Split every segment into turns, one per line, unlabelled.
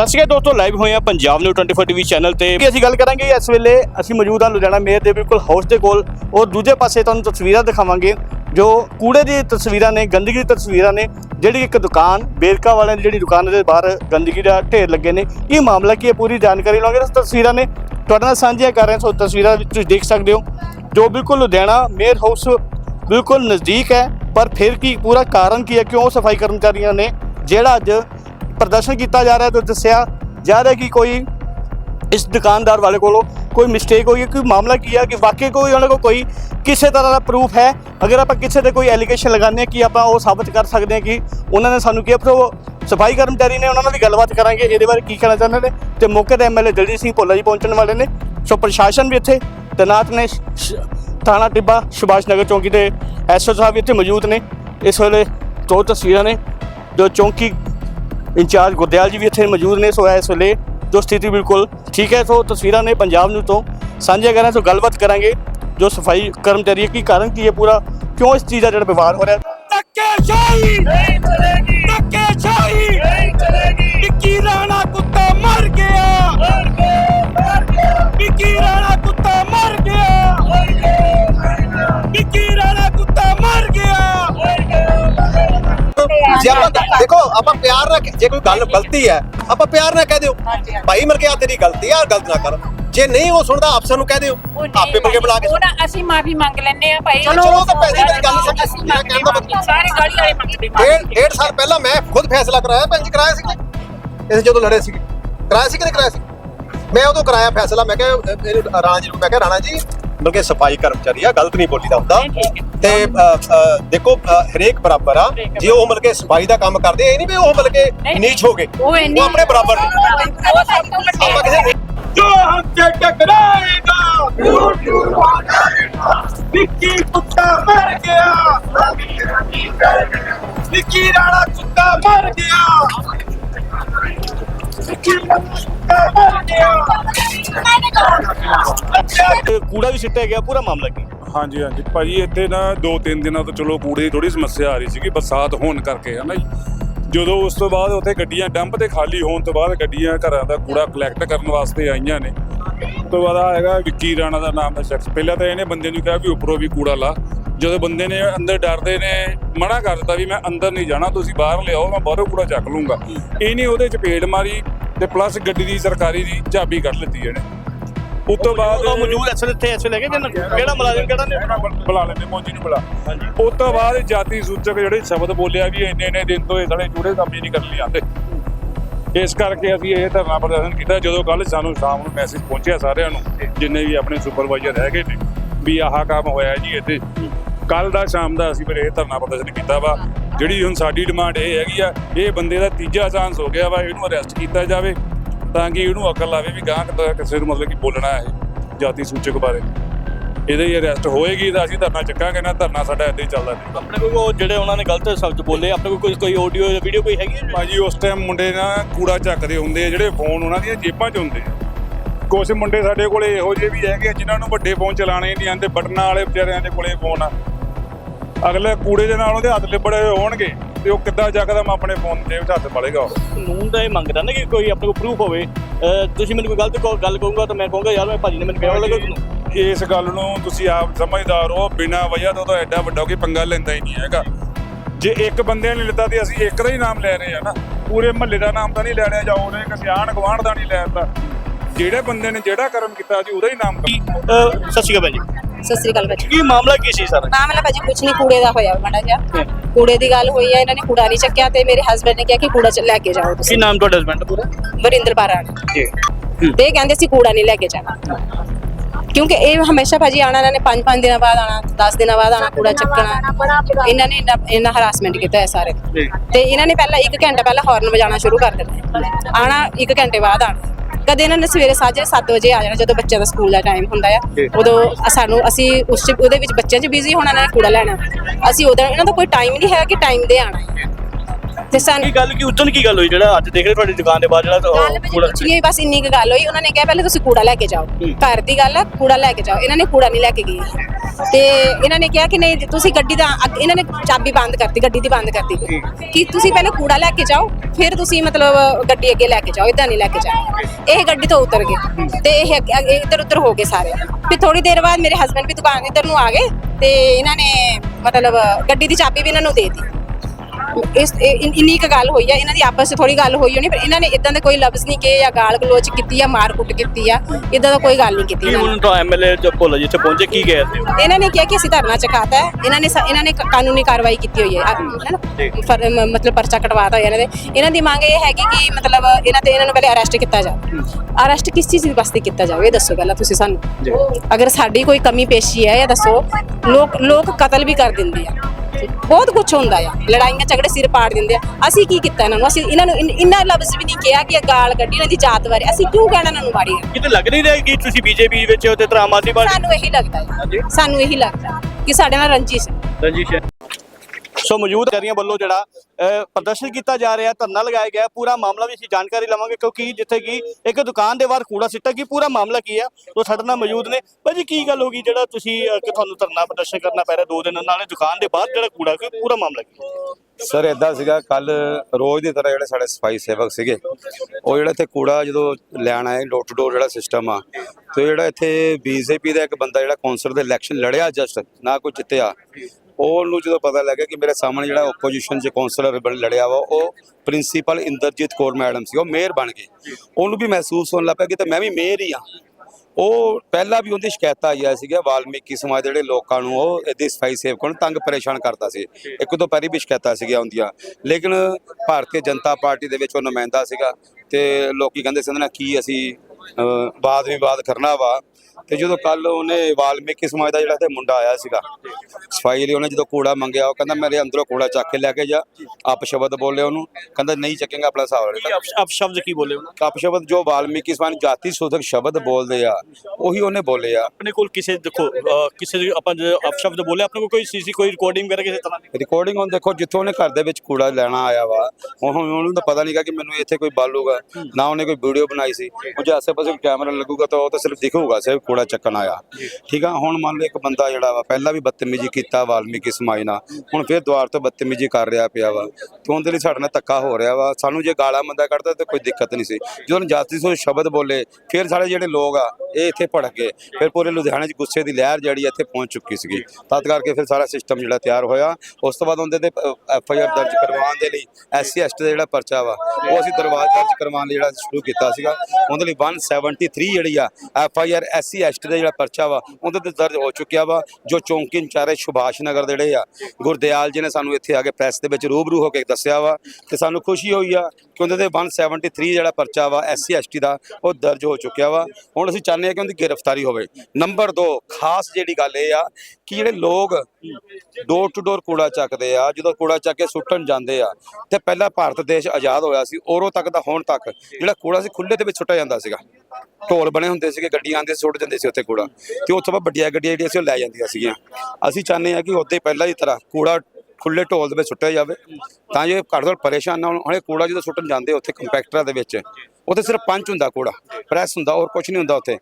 ਸਤਿ ਸ਼੍ਰੀ ਅਕਾਲ ਦੋਸਤੋ ਲਾਈਵ ਹੋਏ ਆ ਪੰਜਾਬ ਨਿਊ 24 ਟੀਵੀ ਚੈਨਲ ਤੇ। ਕਿ ਅਸੀਂ ਗੱਲ ਕਰਾਂਗੇ ਇਸ ਵੇਲੇ ਅਸੀਂ ਮੌਜੂਦ ਹਾਂ ਲੁਧਿਆਣਾ ਮੇਅਰ ਦੇ ਬਿਲਕੁਲ ਹਾਊਸ ਦੇ ਕੋਲ। ਔਰ ਦੂਜੇ ਪਾਸੇ ਤੁਹਾਨੂੰ ਤਸਵੀਰਾਂ ਦਿਖਾਵਾਂਗੇ, ਜੋ ਕੂੜੇ ਦੀ ਤਸਵੀਰਾਂ ਨੇ, ਗੰਦਗੀ ਦੀ ਤਸਵੀਰਾਂ ਨੇ, ਜਿਹੜੀ ਇੱਕ ਦੁਕਾਨ ਬੇਰਕਾ ਵਾਲਿਆਂ ਦੀ ਜਿਹੜੀ ਦੁਕਾਨ ਦੇ ਬਾਹਰ ਗੰਦਗੀ ਦਾ ਢੇਰ ਲੱਗੇ ਨੇ। ਇਹ ਮਾਮਲਾ ਕੀ ਹੈ, ਪੂਰੀ ਜਾਣਕਾਰੀ ਲਵਾਂਗੇ। ਇਸ ਤਸਵੀਰਾਂ ਨੇ ਤੁਹਾਡੇ ਨਾਲ ਸਾਂਝੀਆਂ ਕਰ ਰਹੇ ਸੋ ਤਸਵੀਰਾਂ ਵਿੱਚ ਤੁਸੀਂ ਦੇਖ ਸਕਦੇ ਹੋ, ਜੋ ਬਿਲਕੁਲ ਲੁਧਿਆਣਾ ਮੇਅਰ ਹਾਊਸ ਬਿਲਕੁਲ ਨਜ਼ਦੀਕ ਹੈ। ਪਰ ਫਿਰ ਕੀ, ਪੂਰਾ ਕਾਰਨ ਕੀ ਹੈ? ਕਿਉਂ ਸਫ਼ਾਈ ਕਰਮਚਾਰੀਆਂ ਨੇ, ਜਿਹੜਾ ਅੱਜ ਪ੍ਰਦਰਸ਼ਨ ਕੀਤਾ ਜਾ ਰਿਹਾ ਹੈ ਤੇ ਦੱਸਿਆ ਜਾ ਰਿਹਾ ਕਿ ਕੋਈ ਇਸ ਦੁਕਾਨਦਾਰ ਵਾਲੇ ਕੋਲੋਂ ਕੋਈ ਮਿਸਟੇਕ ਹੋਈ ਹੈ, ਕੋਈ ਮਾਮਲਾ ਕੀ ਹੈ ਕਿ ਵਾਕਈ ਕੋਈ ਉਹਨਾਂ ਕੋਲ ਕੋਈ ਕਿਸੇ ਤਰ੍ਹਾਂ ਦਾ ਪ੍ਰੂਫ ਹੈ? ਅਗਰ ਆਪਾਂ ਕਿਸੇ ਤੇ ਕੋਈ ਐਲੀਗੇਸ਼ਨ ਲਗਾਉਂਦੇ ਹਾਂ ਕਿ ਆਪਾਂ ਉਹ ਸਾਬਤ ਕਰ ਸਕਦੇ ਹਾਂ ਕਿ ਉਹਨਾਂ ਨੇ ਸਾਨੂੰ ਕੀ ਫਿਰ ਉਹ ਸਫ਼ਾਈ ਕਰਮਚਾਰੀ ਨੇ ਉਹਨਾਂ ਨਾਲ ਵੀ ਗੱਲਬਾਤ ਕਰਾਂਗੇ। ਇਹਦੇ ਬਾਰੇ ਕੀ ਕਹਿਣਾ ਚਾਹੁੰਦੇ ਨੇ? ਤੇ ਮੌਕੇ ਤੇ ਐਮਐਲਏ ਦਲਜੀਤ ਸਿੰਘ ਭੋਲਾ ਜੀ ਪਹੁੰਚਣ ਵਾਲੇ ਨੇ। ਸੋ ਪ੍ਰਸ਼ਾਸਨ ਵੀ ਇੱਥੇ, ਤੈਨਾਤ ਨੇ ਸ਼- ਥਾਣਾ ਟਿੱਬਾ, ਸੁਭਾਸ਼ ਨਗਰ ਚੌਂਕੀ ਦੇ ਐਸਓ ਸਾਹਿਬ ਵੀ ਇੱਥੇ ਮੌਜੂਦ ਨੇ। ਇਸ ਵੇਲੇ ਦੋ ਤਸਵੀਰਾਂ ਨੇ ਜੋ ਚੌਂਕੀ ਇੰਚਾਰਜ ਗੁਰਦਿਆਲ ਜੀ ਵੀ ਇੱਥੇ ਮੌਜੂਦ ਨੇ ਸੋ ਇਸ ਵੇਲੇ ਜੋ ਸਥਿਤੀ ਬਿਲਕੁਲ ਠੀਕ ਹੈ ਸੋ ਤਸਵੀਰਾਂ ਨੇ ਪੰਜਾਬ ਨੂੰ ਤੋਂ ਸਾਂਝੀਆਂ ਕਰਾਂ ਸੋ ਗੱਲਬਾਤ ਕਰਾਂਗੇ ਜੋ ਸਫ਼ਾਈ ਕਰਮਚਾਰੀ ਹੈ ਕੀ ਕਾਰਨ ਕੀ ਹੈ ਪੂਰਾ ਕਿਉਂ ਇਸ ਚੀਜ਼ ਦਾ ਜਿਹੜਾ ਵਿਵਹਾਰ ਹੋ ਰਿਹਾ
ਧੱਕੇਸ਼ਾਹੀ! ਨਹੀਂ ਚਲੇਗੀ
ਦੇਖੋ ਆਪਾਂ ਪਿਆਰ ਨਾਲ ਜੇ ਕੋਈ ਗੱਲ ਗਲਤੀ ਹੈ ਆਪਾਂ ਪਿਆਰ ਨਾਲ ਕਹਿ ਦਿਓ ਭਾਈ ਮਰ ਗਿਆ ਤੇਰੀ ਗਲਤੀ ਆ ਗਲਤ ਨਾ ਕਰ। ਜੇ ਨਹੀਂ ਉਹ ਸੁਣਦਾ ਅਫਸਰ ਨੂੰ ਕਹਿ ਦਿਓ ਆਪੇ ਮਿਲ ਕੇ ਬੁਲਾ ਕੇ
ਉਹ ਨਾ ਅਸੀਂ ਮਾਫੀ ਮੰਗ ਲੈਣੇ ਆ ਭਾਈ।
ਚਲੋ, ਉਹ ਤਾਂ ਪੈਸੇ ਦੀ ਗੱਲ ਨਹੀਂ
ਅਸੀਂ
ਮੇਰਾ ਕਹਿਣ ਦਾ ਮਤਲਬ-
ਸਾਰੇ ਗਾੜੀ ਵਾਲੇ ਮੰਗਦੇ
ਡੇਢ ਡੇਢ ਸਾਲ ਪਹਿਲਾਂ ਮੈਂ ਖੁਦ ਫੈਸਲਾ ਕਰਾਇਆ ਭੈਣ ਜੀ ਕਰਾਇਆ ਸੀ ਇਸ ਜਦੋਂ ਲੜੇ ਸੀ ਕਰਾਇਆ ਸੀ ਕਿ ਨਹੀਂ ਕਰਾਇਆ ਸੀ? ਮੈਂ ਉਦੋਂ ਕਰਾਇਆ ਫੈਸਲਾ ਮੈਂ ਕਿਹਾ ਰਾਣਾ ਜੀ ਨੂੰ ਮੈਂ ਕਿਹਾ ਰਾਣਾ ਜੀ ਬਲਕਿ ਸਫ਼ਾਈ ਕਰਮਚਾਰੀ ਆ ਗਲਤ ਨਹੀਂ ਬੋਲੀਦਾ ਹੁੰਦਾ। ਤੇ ਦੇਖੋ ਹਰੇਕ ਬਰਾਬਰ ਆ। ਜੇ ਉਹ ਮਤਲਬ ਕਿ ਸਫ਼ਾਈ ਦਾ ਕੰਮ ਕਰਦੇ ਇਹ ਨਹੀਂ ਵੀ ਉਹ ਮਤਲਬ ਕਿ ਨੀਚ ਹੋ ਗਏ।
ਉਹ
ਆਪਣੇ ਬਰਾਬਰ ਨੇ।
ਕੂੜਾ ਵੀ ਸਿੱਟਿਆ ਗਿਆ, ਪੂਰਾ ਮਾਮਲਾ ਕੀ?
ਹਾਂਜੀ ਹਾਂਜੀ। ਭਾਜੀ, ਇੱਥੇ ਨਾ ਦੋ ਤਿੰਨ ਦਿਨਾਂ ਤੋਂ ਚਲੋ ਕੂੜੇ ਦੀ ਥੋੜੀ ਸਮੱਸਿਆ ਆ ਰਹੀ ਸੀਗੀ, ਬਰਸਾਤ ਹੋਣ ਕਰਕੇ ਹੈ ਨਾ ਜੀ। ਜਦੋਂ ਉਸ ਤੋਂ ਬਾਅਦ ਉੱਥੇ ਗੱਡੀਆਂ ਡੰਪ ਤੇ ਖਾਲੀ ਹੋਣ ਤੋਂ ਬਾਅਦ ਗੱਡੀਆਂ ਘਰਾਂ ਦਾ ਕੂੜਾ ਕਲੈਕਟ ਕਰਨ ਵਾਸਤੇ ਆਈਆਂ ਨੇ। ਉਸ ਤੋਂ ਬਾਅਦ ਆ ਹੈਗਾ ਵਿੱਕੀ ਰਾਣਾ ਦਾ ਨਾਮ ਦਾ ਸ਼ਖਸ। ਪਹਿਲਾਂ ਤਾਂ ਇਹਨੇ ਬੰਦੇ ਨੂੰ ਕਿਹਾ ਵੀ ਉੱਪਰੋਂ ਵੀ ਕੂੜਾ ਲਾ। ਜਦੋਂ ਬੰਦੇ ਨੇ ਅੰਦਰ ਡਰਦੇ ਨੇ, ਮਨਾ ਕਰ ਦਿੱਤਾ ਵੀ ਮੈਂ ਅੰਦਰ ਨਹੀਂ ਜਾਣਾ, ਤੁਸੀਂ ਬਾਹਰ ਲਿਆਓ, ਮੈਂ ਬਾਹਰੋਂ ਕੂੜਾ ਚੱਕ ਲੂੰਗਾ ਇਹਨੇ ਉਹਦੇ ਚਪੇੜ ਮਾਰੀ ਤੇ ਪਲੱਸ ਗੱਡੀ ਦੀ, ਸਰਕਾਰੀ ਦੀ ਚਾਬੀ ਕੱਢ ਲਿੱਤੀ ਇਹਨੇ। ਉਸ ਤੋਂ ਬਾਅਦ
ਉਹ ਮੌਜੂਦ ਐਸ ਇੱਥੇ ਐਸ ਹੈਗੇ ਜਿਹਨਾਂ- ਕਿਹੜਾ ਮੁਲਾਜ਼ਮ ਕਿਹੜਾ ਨੇ
ਬੁਲਾ ਲੈਂਦੇ ਮੌਜੀ ਨੂੰ ਬੁਲਾ। ਉਸ ਤੋਂ ਬਾਅਦ ਜਾਤੀ ਸੂਚਕ ਜਿਹੜੇ ਸ਼ਬਦ ਬੋਲਿਆ ਵੀ ਇੰਨੇ ਇੰਨੇ ਦਿਨ ਤੋਂ ਇਹ ਸਾਡੇ ਜੁੜੇ ਕੰਮ ਹੀ ਨਹੀਂ ਕਰਨ ਲਈ ਆਉਂਦੇ। ਇਸ ਕਰਕੇ ਅਸੀਂ ਇਹ ਧਰਨਾ ਪ੍ਰਦਰਸ਼ਨ ਕੀਤਾ ਜਦੋਂ ਕੱਲ ਸਾਨੂੰ ਸ਼ਾਮ ਨੂੰ ਮੈਸੇਜ ਪਹੁੰਚਿਆ ਸਾਰਿਆਂ ਨੂੰ ਜਿੰਨੇ ਵੀ ਆਪਣੇ ਸੁਪਰਵਾਈਜ਼ਰ ਹੈਗੇ ਨੇ ਵੀ ਆਹ ਕੰਮ ਹੋਇਆ ਜੀ ਇੱਥੇ। ਕੱਲ ਦਾ ਸ਼ਾਮ ਦਾ ਅਸੀਂ ਫਿਰ ਇਹ ਧਰਨਾ ਪ੍ਰਦਰਸ਼ਨ ਕੀਤਾ ਵਾ ਜਿਹੜੀ ਹੁਣ ਸਾਡੀ ਡਿਮਾਂਡ ਇਹ ਹੈਗੀ ਆ ਇਹ ਬੰਦੇ ਦਾ ਤੀਜਾ ਚਾਂਸ ਹੋ ਗਿਆ ਵਾ ਇਹਨੂੰ ਅਰੈਸਟ ਕੀਤਾ ਜਾਵੇ। ਤਾਂ ਕਿ ਇਹਨੂੰ ਅਕਲ ਆਵੇ ਵੀ ਗਾਂ ਕਿਤੇ ਕਿਸੇ ਨੂੰ ਮਤਲਬ ਕਿ ਬੋਲਣਾ ਹੈ ਇਹ ਜਾਤੀ ਸੂਚਕ ਬਾਰੇ। ਇਹਦੇ ਹੀ ਅਰੈਸਟ ਹੋਏਗੀ ਤਾਂ ਅਸੀਂ ਧਰਨਾ ਚੱਕਾਂਗੇ ਨਾ ਧਰਨਾ ਸਾਡਾ ਇੱਦਾਂ ਹੀ ਚੱਲਦਾ ਰਹੇਗਾ।
ਆਪਣੇ ਕੋਲ ਉਹ ਜਿਹੜੇ ਉਹਨਾਂ ਨੇ ਗਲਤ ਸ਼ਬਦ ਬੋਲੇ ਆਪਣੇ ਕੋਲ ਕੋਈ ਕੋਈ ਆਡੀਓ ਜਾਂ ਵੀਡੀਓ ਕੋਈ ਹੈਗੀ ਹੈ
ਭਾਜੀ ਉਸ ਟਾਈਮ ਮੁੰਡੇ ਨਾ ਕੂੜਾ ਚੱਕਦੇ ਹੁੰਦੇ ਆ ਜਿਹੜੇ ਫੋਨ ਉਹਨਾਂ ਦੀਆਂ ਜੇਬਾਂ 'ਚ ਹੁੰਦੇ ਆ। ਕੁਝ ਮੁੰਡੇ ਸਾਡੇ ਕੋਲੇ ਇਹੋ ਜਿਹੇ ਵੀ ਹੈਗੇ ਜਿਨ੍ਹਾਂ ਨੂੰ ਵੱਡੇ ਫੋਨ ਚਲਾਣੇ ਨਹੀਂ ਆਉਂਦੇ ਬਟਨਾਂ ਵਾਲੇ ਵਿਚਾਰਿਆਂ ਦੇ ਕੋਲੇ ਫੋਨ ਆ। ਅਗਲੇ ਕੂੜੇ ਦੇ ਨਾਲ ਉਹਦੇ ਹੱਥ ਲਿਬੜੇ ਹੋਣਗੇ। ਤੇ ਉਹ ਕਿੱਦਾਂ ਜੱਕਦਮ ਆਪਣੇ ਫੋਨ ਦੇ ਵਿੱਚ ਹੱਥ ਪਾਲੇਗਾ ਉਹ।
ਕਾਨੂੰਨ ਦਾ ਇਹ ਮੰਗਦਾ ਨਾ ਕਿ ਕੋਈ ਆਪਣੇ ਕੋਲ ਪ੍ਰੂਫ ਹੋਵੇ। ਅਹ ਤੁਸੀਂ ਮੈਨੂੰ ਕੋਈ ਗਲਤ ਗੱਲ ਕਹੂੰਗਾ ਤਾਂ ਮੈਂ ਕਹੂੰਗਾ ਯਾਰ ਮੈਂ ਭਾਜੀ ਨੇ ਮੈਨੂੰ ਕਿਹਾ ਲੱਗਾ ਤੁਹਾਨੂੰ
ਇਸ ਗੱਲ ਨੂੰ ਤੁਸੀਂ ਆਪ ਸਮਝਦਾਰ ਹੋ ਬਿਨਾਂ ਵਜ੍ਹਾ ਤੋਂ ਤਾਂ ਐਡਾ ਵੱਡਾ ਕੋਈ ਪੰਗਾ ਲੈਂਦਾ ਹੀ ਨਹੀਂ ਹੈਗਾ। ਜੇ ਇੱਕ ਬੰਦੇ ਨੇ ਲਿੱਤਾ ਤੇ ਅਸੀਂ ਇੱਕ ਦਾ ਹੀ ਨਾਮ ਲੈ ਰਹੇ ਆ ਨਾ। ਪੂਰੇ ਮਹੱਲੇ ਦਾ ਨਾਮ ਤਾਂ ਨਹੀਂ ਲੈ ਰਿਹਾ ਜਾਂ ਉਹਨੇ ਕਿਸੇ ਆਣ ਗਵਾਂਢ ਦਾ ਨਹੀਂ ਲੈ ਦਿੱਤਾ। ਜਿਹੜੇ ਬੰਦੇ ਨੇ ਜਿਹੜਾ ਕਰਮ ਕੀਤਾ ਸੀ ਉਹਦਾ ਹੀ ਨਾਮ ਕਰ
ਅਹ ਸਤਿ ਸ਼੍ਰੀ ਅਕਾਲ ਭਾਜੀ।
ਸਤਿ ਸ੍ਰੀ ਅਕਾਲ ਭਾਜੀ।
ਕੀ ਮਾਮਲਾ ਕੀ ਸੀ ਸਰ?
ਮਾਮਲਾ ਭਾਜੀ ਕੁਛ ਨਹੀਂ ਕੂੜੇ ਦਾ ਹੋਇਆ ਮਾੜਾ ਜਿਹਾ। ਕੂੜੇ ਦੀ ਗੱਲ ਹੋਈ ਹੈ ਇਹਨਾਂ ਨੇ ਕੂੜਾ ਨਹੀਂ ਚੱਕਿਆ ਤੇ ਮੇਰੇ ਹਸਬੰਡ ਨੇ ਕਿਹਾ ਕਿ ਕੂੜਾ ਚ ਲੈ ਕੇ ਜਾਓ
ਕੀ
ਤੁਸੀਂ
ਨਾਮ ਤੁਹਾਡਾ ਹਸਬੰਡ ਪੂਰਾ?
ਵਰਿੰਦਰ ਬਾਰਾ।
ਜੀ।
ਤੇ ਇਹ ਕਹਿੰਦੇ ਸੀ ਕੂੜਾ ਨਹੀਂ ਲੈ ਕੇ ਜਾਣਾ। ਕਿਉਂਕਿ ਇਹ ਹਮੇਸ਼ਾ ਭਾਜੀ ਆਣਾ ਇਹਨਾਂ ਨੇ 5-5 ਦਿਨਾਂ ਬਾਅਦ ਆਣਾ 10 ਦਿਨਾਂ ਬਾਅਦ ਆਣਾ ਕੂੜਾ ਚੱਕਣਾ। ਇਹਨਾਂ ਨੇ ਇੰਨਾ- ਇੰਨਾ ਹਰਾਸਮੈਂਟ ਕੀਤਾ ਹੈ ਸਾਰੇ।
ਜੀ।
ਤੇ ਇਹਨਾਂ ਨੇ ਪਹਿਲਾਂ 1 ਘੰਟਾ ਪਹਿਲਾਂ ਹਾਰਨ ਵਜਾਣਾ ਸ਼ੁਰੂ ਕਰ ਦੇਣਾ ਆਣਾ 1 ਘੰਟੇ ਬਾਅਦ ਆਣਾ ਕਦੇ ਇਹਨਾਂ ਨੇ ਸਵੇਰੇ ਸਾਜਰੇ 7 ਵਜੇ ਆ ਜਾਣਾ ਜਦੋਂ ਬੱਚਿਆਂ ਦਾ ਸਕੂਲ ਦਾ ਟਾਈਮ ਹੁੰਦਾ ਆ।
ਜੀ।
ਉਦੋਂ ਸਾਨੂੰ ਅਸੀਂ ਉਸ 'ਚ- ਉਹਦੇ ਵਿੱਚ ਬੱਚਿਆਂ 'ਚ ਬਿਜ਼ੀ ਹੋਣਾ ਇਹਨਾਂ ਨੇ ਕੂੜਾ ਲੈਣਾ। ਅਸੀਂ ਉਦੋਂ ਇਹਨਾਂ ਦਾ ਕੋਈ ਟਾਈਮ ਨਹੀਂ ਹੈ ਕਿ ਟਾਈਮ ਦੇ ਆਣਾ। ਤੇ ਸਾਨੂੰ
ਕੀ ਗੱਲ ਕੀ ਉਦੋਂ ਕੀ ਗੱਲ ਹੋਈ? ਜਿਹੜਾ ਅੱਜ ਦੇਖ ਰਹੇ ਤੁਹਾਡੀ ਦੁਕਾਨ ਦੇ ਬਾਹਰ ਜਿਹੜਾ ਕੂੜਾ
ਨਹੀਂ ਬਸ ਇੰਨੀ ਕੁ ਗੱਲ ਹੋਈ। ਉਹਨਾਂ ਨੇ ਕਿਹਾ ਪਹਿਲੇ ਤੁਸੀਂ ਕੂੜਾ ਲੈ ਕੇ ਜਾਓ। ਘਰ ਦੀ ਗੱਲ ਆ ਕੂੜਾ ਲੈ ਕੇ ਜਾਓ। ਇਹਨਾਂ ਨੇ ਕੂੜਾ ਨਹੀਂ ਲੈ ਕੇ ਗਏ ਤੇ ਇਹਨਾਂ ਨੇ ਕਿਹਾ ਕਿ ਨਹੀਂ ਜੀ, ਤੁਸੀਂ ਗੱਡੀ ਦਾ ਅੱਗ- ਇਹਨਾਂ ਨੇ ਚਾਬੀ ਬੰਦ ਕਰਤੀ ਗੱਡੀ ਦੀ ਬੰਦ ਕਰਤੀ। ਕਿ ਤੁਸੀਂ ਪਹਿਲੇ ਕੂੜਾ ਲੈ ਕੇ ਜਾਓ ਫਿਰ ਤੁਸੀਂ ਮਤਲਬ ਗੱਡੀ ਅੱਗੇ ਲੈ ਕੇ ਜਾਓ ਇਦਾਂ ਨਹੀਂ ਲੈ ਕੇ ਜਾਓ ਇਹ ਗੱਡੀ ਤੋਂ ਉਤਰ ਗਏ ਤੇ ਇਹ ਅੱਗੇ- ਅੱਗੇ ਇੱਧਰ ਉੱਧਰ ਹੋ ਗਏ ਸਾਰੇ। ਫਿਰ ਥੋੜੀ ਦੇਰ ਬਾਅਦ ਮੇਰੇ ਹਸਬੰਡ ਵੀ ਦੁਕਾਨ ਇੱਧਰ ਨੂੰ ਆ ਗਏ ਤੇ ਇਹਨਾਂ ਨੇ ਮਤਲਬ ਗੱਡੀ ਦੀ ਚਾਬੀ ਵੀ ਇਹਨਾਂ ਨੂੰ ਦੇ ਦਿੱਤੀ। ਇਸ ਇਨ- ਕੁ ਗੱਲ ਹੋਈ ਆ ਇਹਨਾਂ ਦੀ ਆਪਸ ਵਿੱਚ ਥੋੜੀ ਗੱਲ ਹੋਈ ਹੋਣੀ ਪਰ ਇਹਨਾਂ ਨੇ ਇਦਾਂ ਦੇ ਕੋਈ ਲਫ਼ਜ਼ ਨਹੀਂ ਕਹੇ ਜਾਂ ਗਾਲ ਗਲੋਚ ਕੀਤੀ ਜਾਂ ਮਾਰ ਕੁੱਟ ਕੀਤੀ ਆ ਇਦਾਂ ਦਾ ਕੋਈ ਗੱਲ ਨਹੀਂ ਕੀਤੀ ਇਹਨਾਂ ਨੇ।
ਤਾਂ ਐਮਐਲਏ ਜੋ ਭੋਲਾ ਜਿੱਥੇ ਪਹੁੰਚੇ ਕੀ ਗਏ ਸੀ?
ਇਹਨਾਂ ਨੇ ਕਿਹਾ ਕਿ ਅਸੀਂ ਧਰਨਾ ਚੁਕਾਤਾ ਹੈ ਇਹਨਾਂ ਨੇ ਇਹਨਾਂ ਨੇ ਕਾਨੂੰਨੀ ਕਾਰਵਾਈ ਕੀਤੀ ਹੋਈ ਹੈ ਆ- ਹੈ ਨਾ? ਮਤਲਬ ਪਰਚਾ ਕਟਵਾਤਾ ਇਹਨਾਂ ਦੇ। ਇਹਨਾਂ ਦੀ ਮੰਗ ਇਹ ਹੈਗੀ ਕਿ ਮਤਲਬ ਇਹਨਾਂ ਤੇ ਇਹਨਾਂ ਨੂੰ ਪਹਿਲੇ ਅਰੈਸਟ ਕੀਤਾ ਜਾਵੇ। ਅਰੈਸਟ ਕਿਸ ਚੀਜ਼ ਵਾਸਤੇ ਕੀਤਾ ਜਾਵੇ ਇਹ ਦੱਸੋ ਪਹਿਲਾਂ ਤੁਸੀਂ ਸਾਨੂੰ। ਅਗਰ ਸਾਡੀ ਕੋਈ ਕਮੀ ਪੇਸ਼ੀ ਹੈ ਇਹ ਦੱਸੋ। ਲੋਕ ਲੋਕ ਕਤਲ ਵੀ ਕਰ ਦਿੰਦੇ ਆ। ਬਹੁਤ ਕੁਝ ਹੁੰਦਾ ਆ। ਲੜਾਈਆਂ ਝਗੜੇ ਸਿਰ ਪਾੜ ਦਿੰਦੇ ਆ। ਅਸੀਂ ਕੀ ਕੀਤਾ ਇਹਨਾਂ ਨੂੰ? ਅਸੀਂ ਇਹਨਾਂ ਨੂੰ ਇਨ- ਇੰਨਾ ਲਫ਼ਜ਼ ਵੀ ਨਹੀਂ ਕਿਹਾ ਕਿ ਇਹ ਗਾਲ ਕੱਢੀ ਇਹਨਾਂ ਦੀ ਜਾਤ ਬਾਰੇ। ਅਸੀਂ ਕਿਉਂ ਕਹਿਣਾ ਇਹਨਾਂ ਨੂੰ ਮਾੜੀ ਗੱਲ?
ਕਿਤੇ ਲੱਗ ਨਹੀਂ ਰਿਹਾ ਕਿ ਤੁਸੀਂ ਬੀਜੇਪੀ ਵਿੱਚ ਹੋ ਤੇ ਤਰ ਆਮ ਆਦਮੀ ਪਾਰਟੀ?
ਸਾਨੂੰ ਇਹੀ ਲੱਗਦਾ ਹੈ ਸਾਨੂੰ ਇਹੀ ਲੱਗਦਾ ਹੈ ਕਿ ਸਾਡੇ ਨਾਲ ਰੰਜਿਸ਼ ਹੈ
ਰੰਜੀਸ਼ ਹੈ ਸੋ ਮੌਜੂਦ ਕਰੀਆਂ ਵੱਲੋਂ ਜਿਹੜਾ ਪ੍ਰਦਰਸ਼ਨ ਕੀਤਾ ਜਾ ਰਿਹਾ, ਧਰਨਾ ਲਗਾਇਆ ਗਿਆ। ਪੂਰਾ ਮਾਮਲਾ ਵੀ ਅਸੀਂ ਜਾਣਕਾਰੀ ਲਵਾਂਗੇ, ਕਿਉਂਕਿ ਜਿੱਥੇ ਕਿ ਇੱਕ ਦੁਕਾਨ ਦੇ ਬਾਹਰ ਕੂੜਾ ਸਿੱਟਾ ਕੀ ਪੂਰਾ ਮਾਮਲਾ ਕੀ ਹੈ? ਉਹ ਸਾਡੇ ਨਾਲ ਮੌਜੂਦ ਨੇ। ਭਾਜੀ ਕੀ ਗੱਲ ਹੋ ਗਈ? ਜਿਹੜਾ ਤੁਸੀਂ ਕਿ ਤੁਹਾਨੂੰ ਧਰਨਾ ਪ੍ਰਦਰਸ਼ਨ ਕਰਨਾ ਪੈ ਰਿਹਾ ਦੋ ਦਿਨ ਨਾਲੇ ਦੁਕਾਨ ਦੇ ਬਾਹਰ ਜਿਹੜਾ ਕੂੜਾ ਕੀ ਪੂਰਾ ਮਾਮਲਾ ਕੀ
ਸਰ ਇਦਾਂ ਸੀਗਾ, ਕੱਲ ਰੋਜ਼ ਦੀ ਤਰ੍ਹਾਂ ਜਿਹੜੇ ਸਾਡੇ ਸਫ਼ਾਈ ਸੇਵਕ ਸੀਗੇ, ਉਹ ਜਿਹੜਾ ਇੱਥੇ ਕੂੜਾ ਜਦੋਂ ਲੈਣ ਆਏ ਡੋਰ ਟੂ ਡੋਰ ਜਿਹੜਾ ਸਿਸਟਮ ਆ, ਤੇ ਜਿਹੜਾ ਇੱਥੇ ਬੀਜੇਪੀ ਦਾ ਇੱਕ ਬੰਦਾ ਜਿਹੜਾ ਕੌਂਸਲ ਦੇ ਇਲੈਕਸ਼ਨ ਲੜਿਆ ਜਸਟ ਨਾ ਕੋਈ ਜਿੱਤਿਆ। ਉਹਨੂੰ ਜਦੋਂ ਪਤਾ ਲੱਗਿਆ ਕਿ ਮੇਰੇ ਸਾਹਮਣੇ ਜਿਹੜਾ ਆਪੋਜੀਸ਼ਨ 'ਚ ਕੌਂਸਲਰ ਬਣ ਲੜਿਆ ਵਾ, ਉਹ ਪ੍ਰਿੰਸੀਪਲ ਇੰਦਰਜੀਤ ਕੌਰ ਮੈਡਮ ਸੀ, ਉਹ ਮੇਅਰ ਬਣ ਗਈ ਉਹਨੂੰ ਵੀ ਮਹਿਸੂਸ ਹੋਣ ਲੱਗਾ ਕਿ ਤੇ ਮੈਂ ਵੀ ਮੇਅਰ ਹੀ ਆ ਉਹ ਪਹਿਲਾਂ ਵੀ ਉਹਦੀ ਸ਼ਿਕਾਇਤਾਂ ਆਈਆਂ ਸੀਗੀਆਂ, ਵਾਲਮੀਕੀ ਸਮਾਜ ਦੇ ਜਿਹੜੇ ਲੋਕਾਂ ਨੂੰ, ਉਹ ਇਹਦੀ ਸਫ਼ਾਈ ਸੇਵਕਾਂ ਨੂੰ ਤੰਗ ਪਰੇਸ਼ਾਨ ਕਰਦਾ ਸੀ। ਇੱਕ ਤੋਂ ਪਹਿਰੀ ਵੀ ਸ਼ਿਕਾਇਤਾਂ ਸੀਗੀਆਂ ਹੁੰਦੀਆਂ ਲੇਕਿਨ ਭਾਰਤੀ ਜਨਤਾ ਪਾਰਟੀ ਦੇ ਵਿੱਚ ਉਹ ਨੁਮਾਇੰਦਾ ਸੀਗਾ ਤੇ ਲੋਕੀ ਕਹਿੰਦੇ ਸੀ, ਉਹਦੇ ਕੀ ਅਸੀਂ ਅਹ, ਵਾਦ ਵਿਵਾਦ ਕਰਨਾ ਵਾ। ਤੇ ਜਦੋਂ ਕੱਲ ਉਹਨੇ ਵਾਲਮੀਕੀ ਸਮਾਜ ਦਾ ਜਿਹੜਾ ਤੇ ਮੁੰਡਾ ਆਇਆ ਸੀਗਾ ਸਫ਼ਾਈ ਲਈ ਉਹਨੇ ਜਦੋਂ ਕੂੜਾ ਮੰਗਿਆ ਉਹ ਕਹਿੰਦਾ ਮੇਰੇ ਅੰਦਰੋਂ ਕੂੜਾ ਚੱਕ ਕੇ ਲੈ ਕੇ ਜਾ। ਆਪ ਸ਼ਬਦ ਬੋਲੇ ਉਹਨੂੰ ਕਹਿੰਦਾ ਨਹੀਂ ਚੱਕੇਗਾ ਆਪਣਾ ਹਿਸਾਬ
ਅਪ ਸ਼ਬਦ ਕੀ ਬੋਲੇ ਉਹਨਾਂ?
ਆਪ ਸ਼ਬਦ ਜੋ ਵਾਲਮੀਕੀ ਸਮਾਜ ਜਾਤੀ ਸੋਧਕ ਸ਼ਬਦ ਬੋਲਦੇ ਆ ਉਹੀ ਉਹਨੇ ਬੋਲੇ ਆ।
ਆਪਣੇ ਕੋਲ ਕਿਸੇ ਦੇਖੋ ਕਿਸੇ ਦੇ ਆਪਾਂ ਜੇ ਅਪ ਸ਼ਬਦ ਬੋਲੇ ਆਪਣੇ ਕੋਲ ਕੋਈ ਸੀਸੀ ਕੋਈ ਰਿਕਾਰਡਿੰਗ ਵਗੈਰਾ ਕਿਸੇ ਤਰ੍ਹਾਂ ਦੀ?
ਰਿਕਾਰਡਿੰਗ ਹੁਣ ਦੇਖੋ ਜਿੱਥੋਂ ਉਹਨੇ ਘਰ ਦੇ ਵਿੱਚ ਕੂੜਾ ਲੈਣਾ ਆਇਆ ਵਾ ਉਹ ਉਹਨੂੰ ਤਾਂ ਪਤਾ ਨਹੀਂਗਾ ਕਿ ਮੈਨੂੰ ਇੱਥੇ ਕੋਈ ਬਾਲੂਗਾ ਨਾ ਉਹਨੇ ਕੋਈ ਵੀਡੀਓ ਬਣਾਈ ਸੀ। ਉਹ ਜੇ ਆਸੇ-ਪਾਸੇ ਕੈਮਰਾ ਲੱਗੂਗਾ ਤਾਂ ਉਹ ਤਾਂ ਸਿਰਫ ਦਿਖੂਗਾ ਸਿਰਫ ਕੂੜਾ ਚੱਕਣ ਆਇਆ। ਠੀਕ ਆ ਹੁਣ ਮੰਨ ਲਓ ਇੱਕ ਬੰਦਾ ਜਿਹੜਾ ਵਾ ਪਹਿਲਾਂ ਵੀ ਬਦਤਮੀਜ਼ੀ ਕੀਤਾ ਵਾਲਮੀਕੀ ਸਮਾਜ ਨਾਲ ਹੁਣ ਫਿਰ ਦੁਆਰ ਤੋਂ ਬਦਤਮੀਜ਼ੀ ਕਰ ਰਿਹਾ ਪਿਆ ਵਾ। ਤੇ ਉਹਦੇ ਲਈ ਸਾਡੇ ਨਾਲ ਧੱਕਾ ਹੋ ਰਿਹਾ ਵਾ। ਸਾਨੂੰ ਜੇ ਗਾਲਾਂ ਮੰਦਾ ਕੱਢਦਾ ਤੇ ਕੋਈ ਦਿੱਕਤ ਨਹੀਂ ਸੀ। ਜਦੋਂ ਜਾਤੀ ਸੋ ਸ਼ਬਦ ਬੋਲੇ ਫਿਰ ਸਾਡੇ ਜਿਹੜੇ ਲੋਕ ਆ ਇਹ ਇੱਥੇ ਭੜਕ ਗਏ। ਫਿਰ ਪੂਰੇ ਲੁਧਿਆਣੇ 'ਚ ਗੁੱਸੇ ਦੀ ਲਹਿਰ ਜਿਹੜੀ ਇੱਥੇ ਪਹੁੰਚ ਚੁੱਕੀ ਸੀਗੀ। ਤਦ ਕਰਕੇ ਫਿਰ ਸਾਰਾ ਸਿਸਟਮ ਜਿਹੜਾ ਤਿਆਰ ਹੋਇਆ। ਉਸ ਤੋਂ ਬਾਅਦ ਉਹਦੇ ਤੇ ਐਫ ਆਈ ਆਰ ਦਰਜ ਕਰਵਾਉਣ ਦੇ ਲਈ ਐਸ ਸੀ ਐਸ ਟੀ ਦਾ ਜਿਹੜਾ ਪਰਚਾ ਵਾ ਉਹ ਅਸੀਂ ਦਰਵਾਜ਼ ਦਰਜ ਕਰਵਾਉਣ ਲਈ ਜਿਹੜਾ ਸ਼ੁਰੂ ਕੀਤਾ ਸੀਗਾ। ਉਹਦੇ ਲਈ 173 ਜਿਹੜੀ ਆ F I R S C S T ਦਾ ਜਿਹੜਾ ਪਰਚਾ ਵਾ, ਉਹਦੇ ਤੇ ਦਰਜ ਹੋ ਚੁੱਕਿਆ ਵਾ, ਜੋ ਚੌਂਕੀ ਇੰਚਾਰਜ ਸੁਭਾਸ਼ ਨਗਰ ਦੇ ਜਿਹੜੇ ਆ, ਗੁਰਦਿਆਲ ਜੀ ਨੇ ਸਾਨੂੰ ਇੱਥੇ ਆ ਕੇ ਪ੍ਰੈਸ ਦੇ ਵਿੱਚ ਰੂਬਰੂ ਹੋ ਕੇ ਦੱਸਿਆ ਵਾ ਤੇ ਸਾਨੂੰ ਖੁਸ਼ੀ ਹੋਈ ਆ ਕਿ ਉਹਦੇ ਤੇ 173 ਜਿਹੜਾ ਪਰਚਾ ਵਾ ਐਸ ਸੀ ਐਸ ਟੀ ਦਾ, ਉਹ ਦਰਜ ਹੋ ਚੁੱਕਿਆ ਵਾ। ਹੁਣ ਅਸੀਂ ਚਾਹੁੰਦੇ ਹਾਂ ਕਿ ਉਹਦੀ ਗ੍ਰਿਫਤਾਰੀ ਹੋਵੇ। ਨੰਬਰ 2 ਖਾਸ ਜਿਹੜੀ ਗੱਲ ਇਹ ਆ ਕਿ ਜਿਹੜੇ ਲੋਕ ਡੋਰ ਟੂ ਡੋਰ ਕੂੜਾ ਚੱਕਦੇ ਆ, ਜਦੋਂ ਕੂੜਾ ਚੱਕ ਕੇ ਸੁੱਟਣ ਜਾਂਦੇ ਆ, ਤੇ ਪਹਿਲਾਂ ਭਾਰਤ ਦੇਸ਼ ਆਜ਼ਾਦ ਹੋਇਆ ਸੀ, ਉਦੋਂ ਤੱਕ ਦਾ ਹੁਣ ਤੱਕ ਜਿਹੜਾ ਕੂੜਾ ਸੀ ਖੁੱਲੇ ਦੇ ਵਿੱਚ ਸੁੱਟਿਆ ਜਾਂਦਾ ਸੀਗਾ। ਢੋਲ ਬਣੇ ਹੁੰਦੇ ਸੀਗੇ, ਗੱਡੀਆਂ ਆਉਂਦੇ ਸੁੱਟ ਜਾਂਦੇ ਸੀ ਉੱਥੇ ਕੂੜਾ। ਤੇ ਉੱਥੋਂ ਬਾਅਦ ਵੱਡੀਆਂ ਗੱਡੀਆਂ ਜਿਹੜੀਆਂ ਸੀ, ਉਹ ਲੈ ਜਾਂਦੀਆਂ ਸੀਗੀਆਂ। ਅਸੀਂ ਚਾਹੁੰਦੇ ਹਾਂ ਕਿ ਉੱਥੇ ਪਹਿਲਾਂ ਦੀ ਤਰ੍ਹਾਂ ਕੂੜਾ ਖੁੱਲੇ ਢੋਲ ਦੇ ਵਿੱਚ ਸੁੱਟਿਆ ਜਾਵੇ। ਤਾਂ ਜੋ ਘੱਟ ਤੋਂ ਘੱਟ ਪਰੇਸ਼ਾਨ ਨਾ ਹੋਣ। ਹੁਣ ਕੂੜਾ ਜਦੋਂ ਸੁੱਟਣ ਜਾਂਦੇ ਉੱਥੇ ਕੰਪੈਕਟਰਾਂ ਦੇ ਵਿੱਚ, ਉੱਥੇ ਸਿਰਫ ਪੰਚ ਹੁੰਦਾ ਕੂੜਾ, ਪ੍ਰੈਸ ਹੁੰਦਾ, ਹੋਰ ਕੁਝ ਨਹੀਂ ਹੁੰਦਾ ਉੱਥੇ।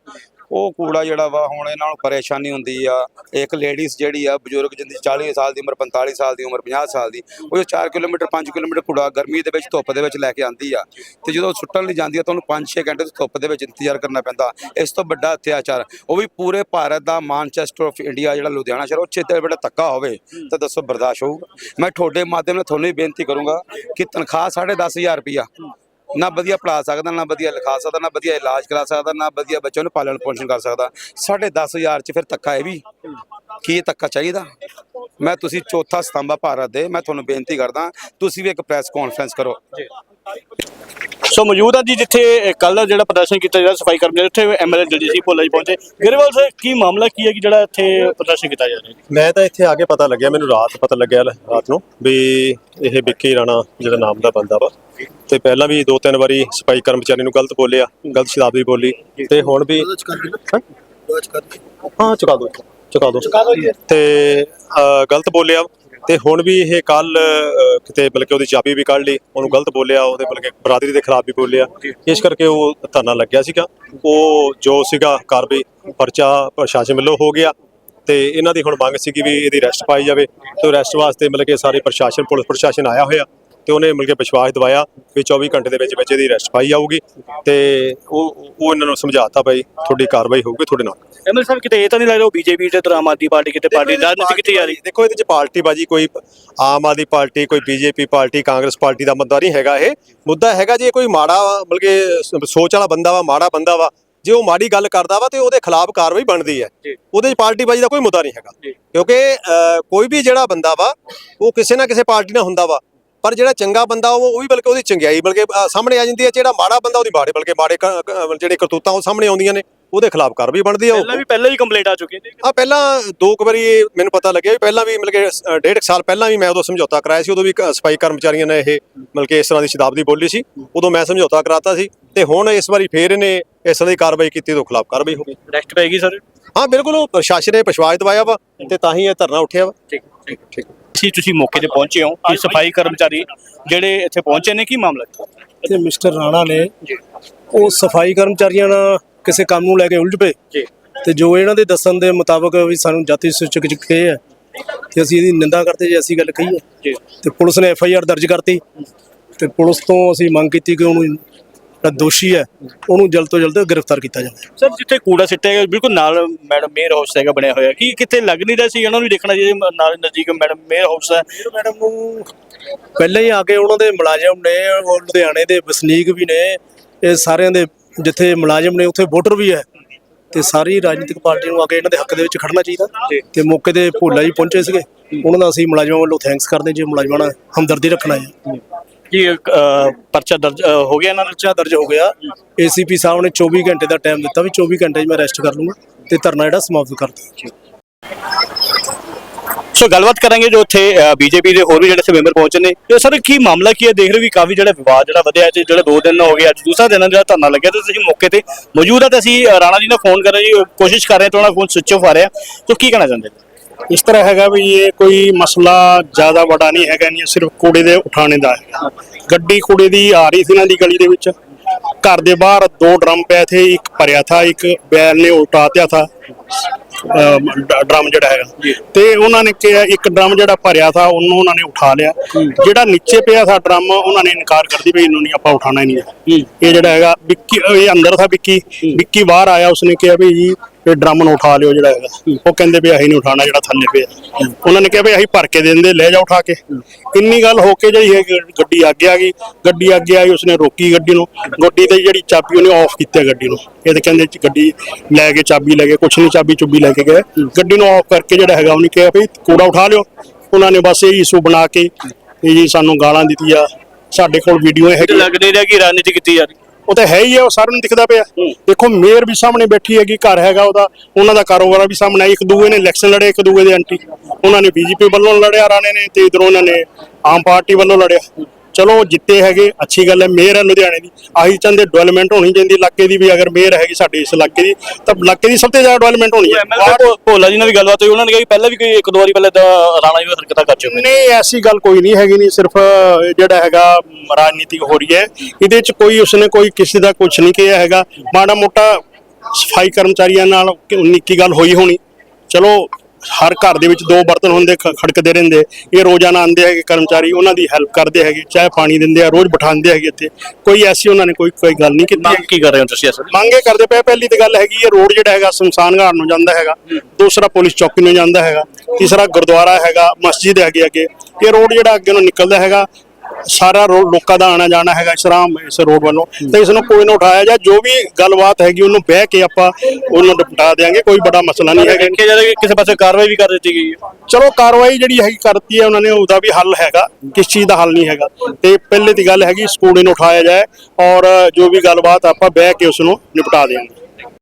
ਉਹ ਕੂੜਾ ਜਿਹੜਾ ਵਾ ਹੁਣ ਇਹਨਾਂ ਨੂੰ ਪਰੇਸ਼ਾਨੀ ਹੁੰਦੀ ਆ। ਇੱਕ ਲੇਡੀਜ਼ ਜਿਹੜੀ ਆ, ਬਜ਼ੁਰਗ ਜਿੰਦੀ 40 ਸਾਲ ਦੀ ਉਮਰ 45 ਸਾਲ ਦੀ ਉਮਰ 50 ਸਾਲ ਦੀ, ਉਹ 4 ਕਿਲੋਮੀਟਰ 5 ਕਿਲੋਮੀਟਰ ਕੂੜਾ ਗਰਮੀ ਦੇ ਵਿੱਚ ਧੁੱਪ ਦੇ ਵਿੱਚ ਲੈ ਕੇ ਆਂਦੀ ਆ। ਤੇ ਜਦੋਂ ਸੁੱਟਣ ਲਈ ਜਾਂਦੀ ਆ, ਤਾਂ ਉਹਨੂੰ 5-6 ਘੰਟੇ ਧੁੱਪ ਦੇ ਵਿੱਚ ਇੰਤਜ਼ਾਰ ਕਰਨਾ ਪੈਂਦਾ। ਇਸ ਤੋਂ ਵੱਡਾ ਅਤਿਆਚਾਰ, ਉਹ ਵੀ ਪੂਰੇ ਭਾਰਤ ਦਾ ਮਾਨਚੈਸਟਰ ਆਫ ਇੰਡੀਆ ਜਿਹੜਾ ਲੁਧਿਆਣਾ ਸ਼ਹਿਰ, ਉਹ 'ਚ ਤੇ ਵੱਡਾ ਧੱਕਾ ਹੋਵੇ, ਤਾਂ ਦੱਸੋ ਬਰਦਾਸ਼ਤ ਹੋਊਗਾ। ਮੈਂ ਤੁਹਾਡੇ ਮਾਧਿਅਮ ਨਾਲ ਤੁਹਾਨੂੰ ਹੀ ਬੇਨਤੀ ਕਰੂੰਗਾ ਕਿ ਤਨਖਾਹ 10500 ਰੁਪਇਆ ਨਾ ਵਧੀਆ ਪੜਾ ਸਕਦਾ, ਨਾ ਵਧੀਆ ਲਿਖਾ ਸਕਦਾ, ਨਾ ਵਧੀਆ ਇਲਾਜ ਕਰਾ ਸਕਦਾ, ਨਾ ਵਧੀਆ ਬੱਚਿਆਂ ਨੂੰ ਪਾਲਣ ਪੋਸ਼ਣ ਕਰ ਸਕਦਾ। ਸਾਢੇ ਦਸ ਹਜ਼ਾਰ ਚ ਫਿਰ ਧੱਕਾ ਇਹ ਵੀ। ਕੀ ਇਹ ਧੱਕਾ ਚਾਹੀਦਾ? ਮੈਂ ਤੁਸੀਂ ਚੌਥਾ ਸਤੰਭਾ ਭਾਰਤ ਦੇ, ਮੈਂ ਤੁਹਾਨੂੰ ਬੇਨਤੀ ਕਰਦਾ, ਤੁਸੀਂ ਵੀ ਇੱਕ ਪ੍ਰੈਸ ਕਾਨਫਰੰਸ ਕਰੋ।
ਸੋ ਮੌਜੂਦ ਆ ਜੀ ਜਿੱਥੇ ਕੱਲ ਜਿਹੜਾ ਪ੍ਰਦਰਸ਼ਨ ਕੀਤਾ ਜਿਹੜਾ ਸਫ਼ਾਈ ਕਰਮਚਾਰੀ ਉੱਥੇ ਐਮਐਲਏ ਦਲਜੀਤ ਸਿੰਘ ਭੋਲਾ ਜੀ ਪਹੁੰਚੇ। ਗਰੇਵਾਲ ਸਾਹਿਬ ਕੀ ਮਾਮਲਾ ਕੀ ਹੈ ਕਿ ਜਿਹੜਾ ਇੱਥੇ ਪ੍ਰਦਰਸ਼ਨ ਕੀਤਾ ਜਾ ਰਿਹਾ ਹੈ
ਮੈਂ ਤਾਂ ਇੱਥੇ ਆ ਕੇ ਪਤਾ ਲੱਗਿਆ ਮੈਨੂੰ ਰਾਤ ਪਤਾ ਲੱਗਿਆ ਰਾਤ ਨੂੰ ਵੀ ਇਹ ਵਿੱਕੀ ਰਾਣਾ ਜਿਹੜਾ ਨਾਮ ਦਾ ਬੰਦਾ ਵਾ। ਤੇ ਪਹਿਲਾਂ ਵੀ ਦੋ ਤਿੰਨ ਵਾਰੀ ਸਫ਼ਾਈ ਕਰਮਚਾਰੀ ਨੂੰ ਗਲਤ ਬੋਲਿਆ ਗਲਤ ਸ਼ਬਦਾਵਲੀ ਬੋਲੀ ਤੇ ਹੁਣ ਵੀ ਹੈਂ? ਚੁਕਾ ਦੋ ਚੁਕਾ ਦੋ। ਤੇ ਗਲਤ ਬੋਲਿਆ। ਤੇ ਹੁਣ ਵੀ ਇਹ ਕੱਲ ਕਿਤੇ ਬਲਕਿ ਉਹਦੀ ਚਾਬੀ ਵੀ ਕੱਢ ਲਈ, ਉਹਨੂੰ ਗਲਤ ਬੋਲਿਆ, ਉਹਦੇ ਬਲਕਿ ਬਰਾਦਰੀ ਦੇ ਖਿਲਾਫ ਵੀ ਬੋਲਿਆ। ਇਸ ਕਰਕੇ ਉਹ ਧਰਨਾ ਲੱਗਿਆ ਸੀਗਾ। ਉਹ ਜੋ ਸੀਗਾ ਕਾਰਵਾਈ, ਪਰਚਾ ਪ੍ਰਸ਼ਾਸਨ ਵੱਲੋਂ ਹੋ ਗਿਆ ਤੇ ਇਹਨਾਂ ਦੀ ਹੁਣ ਮੰਗ ਸੀ ਕਿ ਵੀ ਇਹਦੀ ਰੈਸਟ ਪਾਈ ਜਾਵੇ। ਤੇ ਰੈਸਟ ਵਾਸਤੇ ਮਤਲਬ ਕਿ ਸਾਰੇ ਪ੍ਰਸ਼ਾਸਨ, ਪੁਲਿਸ ਪ੍ਰਸ਼ਾਸਨ ਆਇਆ ਹੋਇਆ। ਤੇ ਉਹਨੇ ਮਤਲਬ ਕਿ ਵਿਸ਼ਵਾਸ ਦਿਵਾਇਆ ਵੀ 24 ਘੰਟੇ ਦੇ ਵਿੱਚ ਵਿੱਚ ਇਹਦੀ ਅਰੈਸਟ ਪਾਈ ਜਾਊਗੀ ਤੇ ਉਹ ਉਹ ਇਹਨਾਂ ਨੂੰ ਸਮਝਾਤਾ ਭਾਈ ਤੁਹਾਡੀ ਕਾਰਵਾਈ ਹੋਊਗੀ ਤੁਹਾਡੇ ਨਾਲ।
ਐਮਐਲ ਸਾਹਿਬ ਕਿਤੇ ਇਹ ਤਾਂ ਨਹੀਂ ਲੱਗਦਾ ਉਹ ਬੀਜੇਪੀ ਤੇ ਆਮ ਆਦਮੀ ਪਾਰਟੀ ਕਿਤੇ ਪਾਰਟੀ ਰਾਜਨੀਤੀ ਕਿੱਥੇ ਜਾ ਰਹੀ?
ਦੇਖੋ ਇਹਦੇ ਚ ਪਾਰਟੀ ਬਾਜੀ ਕੋਈ ਆਮ ਆਦਮੀ ਪਾਰਟੀ ਕੋਈ ਬੀਜੇਪੀ ਪਾਰਟੀ ਕਾਂਗਰਸ ਪਾਰਟੀ ਦਾ ਮੁੱਦਾ ਨਹੀਂ ਹੈਗਾ ਇਹ। ਮੁੱਦਾ ਹੈਗਾ ਜੇ ਕੋਈ ਮਾੜਾ ਵਾ, ਮਤਲਬ ਕਿ ਸ- ਸੋਚ ਵਾਲਾ ਬੰਦਾ ਵਾ ਮਾੜਾ ਬੰਦਾ ਵਾ ਜੇ ਉਹ ਮਾੜੀ ਗੱਲ ਕਰਦਾ ਵਾ ਤੇ ਉਹਦੇ ਖਿਲਾਫ ਕਾਰਵਾਈ ਬਣਦੀ ਹੈ।
ਜੀ।
ਉਹਦੇ ਚ ਪਾਰਟੀ ਬਾਜੀ ਦਾ ਕੋਈ ਮੁੱਦਾ ਨਹੀਂ ਹੈਗਾ।
ਜੀ।
ਕਿਉਂਕਿ ਅਹ, ਕੋਈ ਵੀ ਜਿਹੜਾ ਬੰਦਾ ਵਾ ਉਹ ਕਿਸੇ ਨਾ ਕਿਸੇ ਪਾਰਟੀ ਨਾਲ ਹੁੰਦਾ ਵਾ। ਪਰ ਜਿਹੜਾ ਚੰਗਾ ਬੰਦਾ ਉਹ ਉਹ ਵੀ ਬਲਕਿ ਉਹਦੀ ਚੰਗਿਆਈ ਬਲਕਿ ਸਾਹਮਣੇ ਆ ਜਾਂਦੀ ਹੈ ਜਿਹੜਾ ਮਾੜਾ ਬੰਦਾ ਉਹਦੀ ਮਾੜੇ ਬਲਕਿ ਮਾੜੇ ਜਿਹੜੇ ਕਰਤੂਤਾਂ ਉਹ ਸਾਹਮਣੇ ਆਉਂਦੀਆਂ ਨੇ ਉਹਦੇ ਖਿਲਾਫ ਕਾਰਵਾਈ ਬਣਦੀ ਹੈ ਉਹ।
ਪਹਿਲਾਂ ਵੀ ਪਹਿਲਾਂ ਵੀ ਕੰਪਲੇਂਟ ਆ ਚੁੱਕੀ ਹੈ
ਆ ਪਹਿਲਾਂ ਦੋ ਕੁ ਵਾਰੀ ਮੈਨੂੰ ਪਤਾ ਲੱਗਿਆ ਵੀ ਪਹਿਲਾਂ ਵੀ ਮਤਲਬ ਕਿ ਡੇਢ ਸਾਲ ਪਹਿਲਾਂ ਵੀ ਮੈਂ ਉਦੋਂ ਸਮਝੌਤਾ ਕਰਾਇਆ ਸੀ ਉਦੋਂ ਵੀ ਸਫ਼ਾਈ ਕਰਮਚਾਰੀਆਂ ਨੇ ਇਹ ਮਤਲਬ ਕਿ ਇਸ ਤਰ੍ਹਾਂ ਦੀ ਸ਼ਤਾਬਦੀ ਬੋਲੀ ਸੀ ਉਦੋਂ ਮੈਂ ਸਮਝੌਤਾ ਕਰਾਤਾ ਸੀ ਤੇ ਹੁਣ ਇਸ ਵਾਰੀ ਫੇਰ ਇਹਨੇ ਇਸ ਤਰ੍ਹਾਂ ਦੀ ਕਾਰਵਾਈ ਕੀਤੀ ਤੋਂ ਖਿਲਾਫ ਕਾਰਵਾਈ ਹੋ ਗਈ।
ਅਰੈਸਟ ਪੈਗੀ ਸਰ
ਹਾਂ ਬਿਲਕੁਲ ਪ੍ਰਸ਼ਾਸਨ ਨੇ ਵਿਸ਼ਵਾਸ ਦਿਵਾਇਆ ਵਾ ਤੇ ਤਾਂ ਹੀ ਇਹ ਧਰਨਾ ਉੱਠਿਆ ਵਾ।
ਠੀਕ ਠੀਕ। ਠੀਕ। ਸੀ ਤੁਸੀਂ ਮੌਕੇ ਤੇ ਪਹੁੰਚੇ ਹੋ ਕਿ ਸਫ਼ਾਈ ਕਰਮਚਾਰੀ ਜਿਹੜੇ ਇੱਥੇ ਪਹੁੰਚੇ ਨੇ ਕੀ ਮਾਮਲਾ ਹੈ?
ਤੇ ਮਿਸਟਰ ਰਾਣਾ ਨੇ ਉਹ ਸਫ਼ਾਈ ਕਰਮਚਾਰੀਆਂ ਨਾਲ ਕਿਸੇ ਕੰਮ ਨੂੰ ਲੈ ਕੇ ਉਲਝ ਪਏ।
ਜੀ।
ਤੇ ਜੋ ਇਹਨਾਂ ਦੇ ਦੱਸਣ ਦੇ ਮੁਤਾਬਕ ਵੀ ਸਾਨੂੰ ਜਾਤੀ ਸੂਚਕ ਚ ਕਹੇ ਆ ਤੇ ਅਸੀਂ ਇਹਦੀ ਨਿੰਦਾ ਕਰਦੇ ਜੇ ਅਸੀਂ ਗੱਲ ਕਹੀ ਹੈ ਤੇ ਪੁਲਿਸ ਨੇ ਐਫ ਆਈ ਆਰ ਦਰਜ ਕਰਤੀ। ਤੇ ਪੁਲਿਸ ਤੋਂ ਅਸੀਂ ਮੰਗ ਕੀਤੀ ਕਿ ਉਹਨੂੰ ਦੋਸ਼ੀ ਹੈ ਉਹਨੂੰ ਜਲਦ ਤੋਂ ਜਲਦ ਗ੍ਰਿਫਤਾਰ ਕੀਤਾ ਜਾਵੇ।
ਸਰ ਜਿੱਥੇ ਕੂੜਾ ਸਿੱਟਿਆ ਗਿਆ ਬਿਲਕੁਲ ਨਾਲ ਮੈਡਮ ਮੇਅਰ ਹਾਊਸ ਹੈਗਾ ਬਣਿਆ ਹੋਇਆ। ਕੀ ਕਿਤੇ ਲੱਗ ਨਹੀਂ ਰਿਹਾ ਸੀ? ਇਹਨਾਂ ਨੂੰ ਵੀ ਦੇਖਣਾ ਚਾਹੀਦਾ ਨਾਲ ਨਜ਼ਦੀਕ ਮੈਡਮ ਮੇਅਰ ਹਾਊਸ ਹੈ।
ਮੈਡਮ ਨੂੰ ਪਹਿਲਾਂ ਹੀ ਆ ਕੇ ਉਹਨਾਂ ਦੇ ਮੁਲਾਜ਼ਮ ਨੇ ਉਹ ਲੁਧਿਆਣੇ ਦੇ ਵਸਨੀਕ ਵੀ ਨੇ ਇਹ ਸਾਰਿਆਂ ਦੇ ਜਿੱਥੇ ਮੁਲਾਜ਼ਮ ਨੇ ਉੱਥੇ ਵੋਟਰ ਵੀ ਹੈ। ਤੇ ਸਾਰੀ ਰਾਜਨੀਤਿਕ ਪਾਰਟੀ ਨੂੰ ਆ ਕੇ ਇਹਨਾਂ ਦੇ ਹੱਕ ਦੇ ਵਿੱਚ ਖੜਨਾ ਚਾਹੀਦਾ। ਤੇ ਮੌਕੇ ਤੇ ਭੋਲਾ ਜੀ ਪਹੁੰਚੇ ਸੀਗੇ। ਉਹਨਾਂ ਦਾ ਅਸੀਂ ਮੁਲਾਜ਼ਮਾਂ ਵੱਲੋਂ ਥੈਂਕਸ ਕਰਦੇ ਜੇ ਮੁਲਾਜ਼ਮਾਂ ਨਾਲ ਹਮਦਰਦੀ ਰੱਖਣਾ ਹੈ।
ਜੀ ਅਹ, ਪਰਚਾ ਦਰਜ ਅਹ, ਹੋ ਗਿਆ ਇਹਨਾਂ ਦਾ
ਪਰਚਾ ਦਰਜ ਹੋ ਗਿਆ। ਏਸੀਪੀ ਸਾਹਿਬ ਨੇ 24 ਘੰਟੇ ਦਾ ਟਾਈਮ ਦਿੱਤਾ ਵੀ 24 ਘੰਟੇ 'ਚ ਮੈਂ ਅਰੈਸਟ ਕਰ ਲੂੰਗਾ ਤੇ ਧਰਨਾ ਜਿਹੜਾ ਸਮਾਪਤ ਕਰ ਦੂੰਗਾ
ਸੋ ਗੱਲਬਾਤ ਕਰਾਂਗੇ ਜੋ ਉੱਥੇ ਬੀਜੇਪੀ ਦੇ ਹੋਰ ਵੀ ਜਿਹੜੇ ਸੇ ਮੈਂਬਰ ਪਹੁੰਚੇ ਨੇ। ਤੇ ਸਰ ਕੀ ਮਾਮਲਾ ਕੀ ਹੈ? ਦੇਖ ਰਹੇ ਹੋ ਵੀ ਕਾਫੀ ਜਿਹੜਾ ਵਿਵਾਦ ਜਿਹੜਾ ਵਧਿਆ ਤੇ ਜਿਹੜਾ ਦੋ ਦਿਨ ਹੋ ਗਿਆ ਅੱਜ ਦੂਸਰਾ ਦਿਨ ਹੈ ਜਿਹੜਾ ਧਰਨਾ ਲੱਗਿਆ ਤੇ ਤੁਸੀਂ ਮੌਕੇ ਤੇ ਮੌਜੂਦ ਆ ਤੇ ਅਸੀਂ ਅ, ਰਾਣਾ ਜੀ ਨਾਲ ਫੋਨ ਕਰਨ ਜੀ ਕੋਸ਼ਿਸ਼ ਕਰ ਰਹੇ ਹਾਂ ਤੁਹਾਡਾ ਫੋਨ ਸਵਿਚ ਆਫ ਆ ਰਿਹਾ। ਤਾਂ ਕੀ ਕਹਿਣਾ ਚਾਹੁੰਦੇ
ਇਸ ਤਰ੍ਹਾਂ ਹੈਗਾ ਵੀ ਇਹ ਕੋਈ ਮਸਲਾ ਜ਼ਿਆਦਾ ਵੱਡਾ ਨਹੀਂ ਹੈਗਾ ਨਹੀਂ ਸਿਰਫ ਕੂੜੇ ਦੇ ਉਠਾਣੇ ਦਾ ਹੈ ਗੱਡੀ ਕੂੜੇ ਦੀ ਆ ਰਹੀ ਸੀ ਇਹਨਾਂ ਦੀ ਗਲੀ ਦੇ ਵਿੱਚ। ਘਰ ਦੇ ਬਾਹਰ ਦੋ ਡਰਮ ਪਏ ਥੇ ਇੱਕ ਭਰਿਆ ਥਾ ਇੱਕ ਬੈਲ ਨੇ ਉਲਟਾ ਦਿਆ ਥਾ। ਡਰਮ ਜਿਹੜਾ ਹੈਗਾ। ਤੇ ਉਹਨਾਂ ਨੇ ਕਿਹਾ ਇੱਕ ਡਰਮ ਜਿਹੜਾ ਭਰਿਆ ਥਾ ਉਹਨੂੰ ਉਹਨਾਂ ਨੇ ਉਠਾ ਲਿਆ। ਜਿਹੜਾ ਨੀਚੇ ਪਿਆ ਥਾ ਡਰਮ ਉਹਨਾਂ ਨੇ ਇਨਕਾਰ ਕਰ ਦਿੱਤੀ ਵੀ ਇਹਨੂੰ ਨਹੀਂ ਆਪਾਂ ਉਠਾਣਾ ਹੀ ਨਹੀਂ। ਇਹ ਜਿਹੜਾ ਹੈਗਾ ਵਿੱਕੀ ਇਹ ਅੰਦਰ ਥਾ ਵਿੱਕੀ। ਵਿੱਕੀ ਬਾਹਰ ਆਇਆ ਉਸਨੇ ਕਿਹਾ ਵੀ ਜੀ ਇਹ ਡਰਮ ਨੂੰ ਉਠਾ ਲਿਓ ਜਿਹੜਾ ਹੈਗਾ। ਉਹ ਕਹਿੰਦੇ ਵੀ ਅਸੀਂ ਨਹੀਂ ਉਠਾਣਾ ਜਿਹੜਾ ਥੱਲੇ ਪਿਆ। ਉਹਨਾਂ ਨੇ ਕਿਹਾ ਵੀ ਅਸੀਂ ਭਰ ਕੇ ਦੇ ਦਿੰਦੇ, ਲੈ ਜਾ ਉਠਾ ਕੇ। ਇੰਨੀ ਗੱਲ ਹੋ ਕੇ ਜਿਹੜੀ ਹੈ ਗੱਡੀ ਅੱਗੇ ਆ ਗਈ। ਗੱਡੀ ਅੱਗੇ ਆਈ, ਉਸਨੇ ਰੋਕੀ ਗੱਡੀ ਨੂੰ। ਗੱਡੀ ਤੇ ਜਿਹੜੀ ਚਾਬੀ ਉਹਨੇ ਆਫ ਕੀਤੀ ਗੱਡੀ ਨੂੰ। ਇਹ ਤੇ ਕਹਿੰਦੇ ਗੱਡੀ ਲੈ ਕੇ ਚਾਬੀ ਲੈ ਕੇ, ਕੁਛ ਨਹੀਂ ਚਾਬੀ ਚੁੱਬੀ ਲੈ ਕੇ ਗਏ। ਗੱਡੀ ਨੂੰ ਆਫ ਕਰਕੇ ਜਿਹੜਾ ਹੈਗਾ, ਉਹਨੇ ਕਿਹਾ ਵੀ ਕੂੜਾ ਉਠਾ ਲਿਓ। ਉਹਨਾਂ ਨੇ ਬਸ ਇਹ ਇਸ਼ੂ ਬਣਾ ਕੇ, ਇਹ ਜੀ ਸਾਨੂੰ ਗਾਲਾਂ ਦਿੱਤੀਆਂ। ਸਾਡੇ ਕੋਲ ਵੀਡੀਓ ਹੈਗੀ
ਲੱਗ ਨਹੀਂ ਰਿਹਾ ਕਿ ਰਾਜਨੀਤੀ ਕੀਤੀ ਜਾ ਰਹੀ।
ਉਹ ਤਾਂ ਹੈ ਹੀ ਹੈ ਉਹ ਸਾਰਿਆਂ ਨੂੰ ਦਿਖਦਾ ਪਿਆ। ਦੇਖੋ ਮੇਅਰ ਵੀ ਸਾਹਮਣੇ ਬੈਠੀ ਹੈਗੀ ਘਰ ਹੈਗਾ ਉਹਦਾ। ਉਹਨਾਂ ਦਾ ਕਾਰੋਬਾਰ ਵੀ ਸਾਹਮਣੇ। ਇੱਕ ਦੂਏ ਨੇ ਇਲੈਕਸ਼ਨ ਲੜੇ ਇੱਕ ਦੂਏ ਦੇ ਐਂਟੀ ਉਹਨਾਂ ਨੇ ਬੀਜੇਪੀ ਵੱਲੋਂ ਲੜਿਆ ਰਾਣੇ ਨੇ ਤੇ ਇਧਰੋਂ ਉਹਨਾਂ ਨੇ ਆਮ ਪਾਰਟੀ ਵੱਲੋਂ ਲੜਿਆ। ਚਲੋ ਜਿੱਤੇ ਹੈਗੇ ਅੱਛੀ ਗੱਲ ਹੈ ਮੇਅਰ ਹੈ ਲੁਧਿਆਣੇ ਦੀ। ਆਹੀ ਚਾਹੁੰਦੇ ਡਿਵੈਲਪਮੈਂਟ ਹੋਣੀ ਚਾਹੀਦੀ ਇਲਾਕੇ ਦੀ ਵੀ ਅਗਰ ਮੇਅਰ ਹੈਗੀ ਸਾਡੇ ਇਸ ਇਲਾਕੇ ਦੀ ਤਾਂ ਇਲਾਕੇ ਦੀ ਸਭ ਤੋਂ ਜ਼ਿਆਦਾ ਡਿਵੈਲਪਮੈਂਟ ਹੋਣੀ ਹੈ।
ਭੋਲਾ ਜੀ ਨਾਲ ਵੀ ਗੱਲਬਾਤ ਹੋਈ ਉਹਨਾਂ ਨੇ ਕਿਹਾ ਕਿ ਪਹਿਲਾਂ ਵੀ ਕੋਈ ਇੱਕ ਦੋ ਵਾਰੀ ਪਹਿਲਾਂ ਤਾਂ ਰਾਣਾ ਜੀ ਹਰਕਤਾਂ ਕਰ ਚੁੱਕੇ ਨੇ।
ਨਹੀਂ ਐਸੀ ਗੱਲ ਕੋਈ ਨਹੀਂ ਹੈਗੀ ਨਹੀਂ ਸਿਰਫ ਜਿਹੜਾ ਹੈਗਾ ਰਾਜਨੀਤੀ ਹੋ ਰਹੀ ਹੈ। ਇਹਦੇ ਚ ਕੋਈ ਉਸਨੇ ਕੋਈ ਕਿਸੇ ਦਾ ਕੁਝ ਨਹੀਂ ਕਿਹਾ ਹੈਗਾ। ਮਾੜਾ ਮੋਟਾ ਸਫ਼ਾਈ ਕਰਮਚਾਰੀਆਂ ਨਾਲ ਨਿੱਕੀ ਗੱਲ ਹੋਈ ਹੋਣੀ। ਚਲੋ ਹਰ ਘਰ ਦੇ ਵਿੱਚ ਦੋ ਬਰਤਨ ਹੁੰਦੇ ਖ- ਖੜਕਦੇ ਰਹਿੰਦੇ। ਇਹ ਰੋਜ਼ਾਨਾ ਆਉਂਦੇ ਹੈਗੇ ਕਰਮਚਾਰੀ ਉਹਨਾਂ ਦੀ ਹੈਲਪ ਕਰਦੇ ਹੈਗੇ। ਚਾਹ ਪਾਣੀ ਦਿੰਦੇ ਆ ਰੋਜ਼ ਬਿਠਾਉਂਦੇ ਹੈਗੇ ਇੱਥੇ। ਕੋਈ ਐਸੀ ਉਹਨਾਂ ਨੇ ਕੋਈ ਕੋਈ ਗੱਲ ਨਹੀਂ ਕੀਤੀ
ਮੰਗ ਕੀ ਕਰ ਰਹੇ ਹੋ ਤੁਸੀਂ ਅਸਲ
ਮੰਗੇ ਕਰਦੇ ਪਏ ਪਹਿਲੀ ਤੇ ਗੱਲ ਹੈਗੀ ਇਹ ਰੋਡ ਜਿਹੜਾ ਹੈਗਾ ਸ਼ਮਸ਼ਾਨ ਘਾਟ ਨੂੰ ਜਾਂਦਾ ਹੈਗਾ। ਦੂਸਰਾ ਪੁਲਿਸ ਚੌਕੀ ਨੂੰ ਜਾਂਦਾ ਹੈਗਾ। ਤੀਸਰਾ ਗੁਰਦੁਆਰਾ ਹੈਗਾ ਮਸਜਿਦ ਹੈਗੀ ਅੱਗੇ। ਇਹ ਰੋਡ ਜਿਹੜਾ ਅੱਗੇ ਨੂੰ ਨਿਕਲਦਾ ਹੈਗਾ। ਸਾਰਾ ਲੋਕਾਂ ਦਾ ਆਣਾ ਜਾਣਾ ਹੈਗਾ ਸ਼ਰਾਮ ਇਸ ਰੋਡ ਵੱਲੋਂ। ਤੇ ਇਸ ਨੂੰ ਕੋਈ ਨਾ ਉਠਾਇਆ ਜਾ ਜੋ ਵੀ ਗੱਲਬਾਤ ਹੈਗੀ ਉਹਨੂੰ ਬਹਿ ਕੇ ਆਪਾਂ ਉਹਨੂੰ ਨਿਪਟਾ ਦੇਾਂਗੇ ਕੋਈ ਬੜਾ ਮਸਲਾ ਨਹੀਂ ਹੈਗਾ।
ਦੇਖਿਆ ਜਾਵੇ ਕਿਸੇ ਪਾਸੇ ਕਾਰਵਾਈ ਵੀ ਕਰ ਦਿੱਤੀ ਗਈ ਹੈ।
ਚਲੋ ਕਾਰਵਾਈ ਜਿਹੜੀ ਹੈਗੀ ਕਰਤੀ ਹੈ ਉਹਨਾਂ ਨੇ ਉਹਦਾ ਵੀ ਹੱਲ ਹੈਗਾ ਕਿਸ ਚੀਜ਼ ਦਾ ਹੱਲ ਨਹੀਂ ਹੈਗਾ। ਤੇ ਪਹਿਲੇ ਦੀ ਗੱਲ ਹੈਗੀ ਸਕੂੜੇ ਨੂੰ ਉਠਾਇਆ ਜਾਏ ਔਰ ਜੋ ਵੀ ਗੱਲਬਾਤ ਆਪਾਂ ਬਹਿ ਕੇ ਉਸ ਨੂੰ ਨਿਪਟਾ ਦੇਵਾਂਗੇ